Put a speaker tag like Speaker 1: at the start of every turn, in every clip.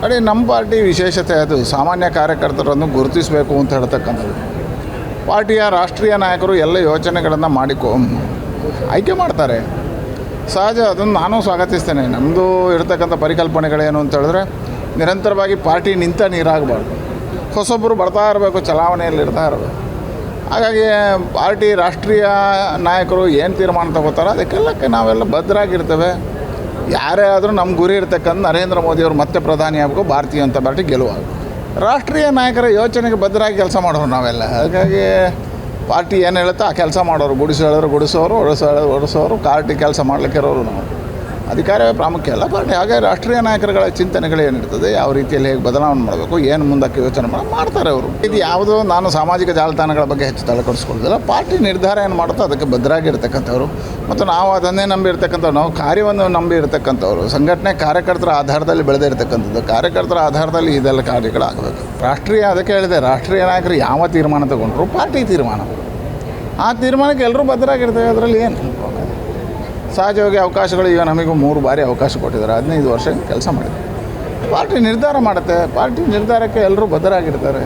Speaker 1: ನೋಡಿ ನಮ್ಮ ಪಾರ್ಟಿ ವಿಶೇಷತೆ ಅದು. ಸಾಮಾನ್ಯ ಕಾರ್ಯಕರ್ತರನ್ನು ಗುರುತಿಸಬೇಕು ಅಂತ ಹೇಳ್ತಕ್ಕಂಥದ್ದು. ಪಾರ್ಟಿಯ ರಾಷ್ಟ್ರೀಯ ನಾಯಕರು ಎಲ್ಲ ಯೋಚನೆಗಳನ್ನು ಮಾಡಿಕೊ ಆಯ್ಕೆ ಮಾಡ್ತಾರೆ. ಸಹಜ, ಅದನ್ನು ನಾನು ಸ್ವಾಗತಿಸ್ತೇನೆ. ನಮ್ಮದು ಇರತಕ್ಕಂಥ ಪರಿಕಲ್ಪನೆಗಳೇನು ಅಂತ ಹೇಳಿದ್ರೆ, ನಿರಂತರವಾಗಿ ಪಾರ್ಟಿ ನಿಂತ ನೀರಾಗಬಾರ್ದು. ಹೊಸೊಬ್ಬರು ಬರ್ತಾ ಇರಬೇಕು, ಚಲಾವಣೆಯಲ್ಲಿ ಇರ್ತಾ ಇರಬೇಕು. ಹಾಗಾಗಿ ಪಾರ್ಟಿ ರಾಷ್ಟ್ರೀಯ ನಾಯಕರು ಏನು ತೀರ್ಮಾನ ತಗೋತಾರೋ ಅದಕ್ಕೆಲ್ಲಕ್ಕೆ ನಾವೆಲ್ಲ ಬದ್ಧರಾಗಿರ್ತೇವೆ ಯಾರೇ ಆದರೂ ನಮ್ಮ ಗುರಿ ಇರ್ತಕ್ಕಂಥ ನರೇಂದ್ರ ಮೋದಿಯವರು ಮತ್ತೆ ಪ್ರಧಾನಿ ಆಗಬೇಕು, ಭಾರತೀಯ ಜನತಾ ಪಾರ್ಟಿ ಗೆಲುವಾಗಬೇಕು. ರಾಷ್ಟ್ರೀಯ ನಾಯಕರ ಯೋಚನೆಗೆ ಬದ್ಧರಾಗಿ ಕೆಲಸ ಮಾಡೋರು ನಾವೆಲ್ಲ. ಹಾಗಾಗಿ ಪಾರ್ಟಿ ಏನು ಹೇಳುತ್ತೋ ಆ ಕೆಲಸ ಮಾಡೋರು. ಗುಡಿಸು ಹೇಳಿದ್ರು ಗುಡಿಸೋರು ಒಡಿಸೋ ಹೇಳಿದ್ರು ಒಡಿಸೋರು ಪಾರ್ಟಿ ಕೆಲಸ ಮಾಡಲಿಕ್ಕಿರೋರು ನಾವು. ಅಧಿಕಾರವೇ ಪ್ರಾಮುಖ್ಯ ಅಲ್ಲ, ಬಟ್ ಹಾಗೆ ರಾಷ್ಟ್ರೀಯ ನಾಯಕರುಗಳ ಚಿಂತನೆಗಳು ಏನಿರ್ತದೆ, ಯಾವ ರೀತಿಯಲ್ಲಿ ಹೇಗೆ ಬದಲಾವಣೆ ಮಾಡಬೇಕು, ಏನು ಮುಂದಕ್ಕೆ ಯೋಚನೆ ಮಾಡಿ, ಮಾಡ್ತಾರೆ ಅವರು. ಇದು ಯಾವುದೋ ನಾನು ಸಾಮಾಜಿಕ ಜಾಲತಾಣಗಳ ಬಗ್ಗೆ ಹೆಚ್ಚು ತಲೆಕೊಡಿಸ್ಕೊಳ್ಳೋದಿಲ್ಲ, ಪಾರ್ಟಿ ನಿರ್ಧಾರ ಏನು ಮಾಡುತ್ತೋ ಅದಕ್ಕೆ ಬದ್ಧರಾಗಿರ್ತಕ್ಕಂಥವ್ರು ಮತ್ತು ನಾವು ಅದನ್ನೇ ನಂಬಿರ್ತಕ್ಕಂಥವ್ರು, ನಾವು ಕಾರ್ಯವನ್ನು ನಂಬಿ ಇರ್ತಕ್ಕಂಥವ್ರು ಸಂಘಟನೆ ಕಾರ್ಯಕರ್ತರ ಆಧಾರದಲ್ಲಿ ಬೆಳೆದಿರ್ತಕ್ಕಂಥದ್ದು, ಕಾರ್ಯಕರ್ತರ ಆಧಾರದಲ್ಲಿ ಇದೆಲ್ಲ ಕಾರ್ಯಗಳಾಗಬೇಕು. ರಾಷ್ಟ್ರೀಯ ಅದಕ್ಕೆ ಹೇಳಿದೆ, ರಾಷ್ಟ್ರೀಯ ನಾಯಕರು ಯಾವ ತೀರ್ಮಾನ ತಗೊಂಡ್ರು ಪಾರ್ಟಿ ತೀರ್ಮಾನ. ಆ ತೀರ್ಮಾನಕ್ಕೆ ಎಲ್ಲರೂ ಬದ್ಧರಾಗಿರ್ತೇವೆ ಅದರಲ್ಲಿ ಏನು? ಸಹಜವಾಗಿ ಅವಕಾಶಗಳು ಈಗ ನಮಗೂ ಮೂರು ಬಾರಿ ಅವಕಾಶ ಕೊಟ್ಟಿದ್ದಾರೆ. ಹದಿನೈದು ವರ್ಷ ಕೆಲಸ ಮಾಡಿದೆ ಪಾರ್ಟಿ ನಿರ್ಧಾರ ಮಾಡುತ್ತೆ. ಪಾರ್ಟಿ ನಿರ್ಧಾರಕ್ಕೆ ಎಲ್ಲರೂ ಬದ್ಧರಾಗಿರ್ತಾರೆ.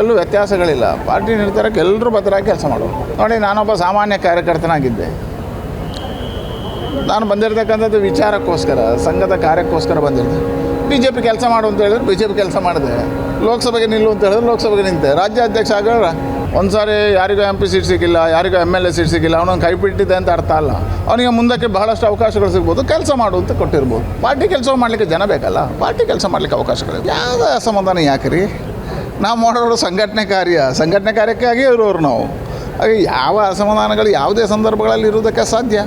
Speaker 1: ಎಲ್ಲೂ ವ್ಯತ್ಯಾಸಗಳಿಲ್ಲ. ಪಾರ್ಟಿ ನಿರ್ಧಾರಕ್ಕೆ ಎಲ್ಲರೂ ಬದ್ಧರಾಗಿ ಕೆಲಸ ಮಾಡೋರು ನೋಡಿ, ನಾನೊಬ್ಬ ಸಾಮಾನ್ಯ ಕಾರ್ಯಕರ್ತನಾಗಿದ್ದೆ. ನಾನು ಬಂದಿರತಕ್ಕಂಥದ್ದು ವಿಚಾರಕ್ಕೋಸ್ಕರ, ಸಂಘದ ಕಾರ್ಯಕ್ಕೋಸ್ಕರ ಬಂದಿದ್ದೆ. ಬಿ ಜೆ ಪಿ ಕೆಲಸ ಮಾಡು ಅಂತ ಹೇಳಿದ್ರೆ ಬಿ ಜೆ ಪಿ ಕೆಲಸ ಮಾಡಿದೆ. ಲೋಕಸಭೆಗೆ ನಿಲ್ಲು ಅಂತ ಹೇಳಿದ್ರೆ, ಲೋಕಸಭೆಗೆ ನಿಂತೆ. ರಾಜ್ಯಾಧ್ಯಕ್ಷ ಆಗೋರ ಒಂದು ಸಾರಿ ಯಾರಿಗೂ ಎಂ ಪಿ ಸೀಟ್ ಸಿಕ್ಕಿಲ್ಲ, ಯಾರಿಗೂ ಎಂ ಎಲ್ ಎ ಸೀಟ್ ಸಿಕ್ಕಿಲ್ಲ, ಅವನೊಂದು ಕೈ ಬಿಟ್ಟಿದೆ ಅಂತ ಅರ್ಥ ಅಲ್ಲ. ಅವನಿಗೆ ಮುಂದಕ್ಕೆ ಬಹಳಷ್ಟು ಅವಕಾಶಗಳು ಸಿಗ್ಬೋದು, ಕೆಲಸ ಮಾಡು ಅಂತ ಕೊಟ್ಟಿರ್ಬೋದು. ಪಾರ್ಟಿ ಕೆಲಸ ಮಾಡಲಿಕ್ಕೆ ಜನ ಬೇಕಲ್ಲ, ಪಾರ್ಟಿ ಕೆಲಸ ಮಾಡಲಿಕ್ಕೆ ಅವಕಾಶಗಳು ಯಾವುದೇ ಅಸಮಾಧಾನ ಯಾಕೆ ರೀ ನಾವು ಮಾಡೋರು ಸಂಘಟನೆ ಕಾರ್ಯ ಸಂಘಟನೆ ಕಾರ್ಯಕ್ಕಾಗಿ ಇರೋರು ನಾವು. ಹಾಗೆ ಯಾವ ಅಸಮಾಧಾನಗಳು ಯಾವುದೇ ಸಂದರ್ಭಗಳಲ್ಲಿ ಇರೋದಕ್ಕೆ ಸಾಧ್ಯ?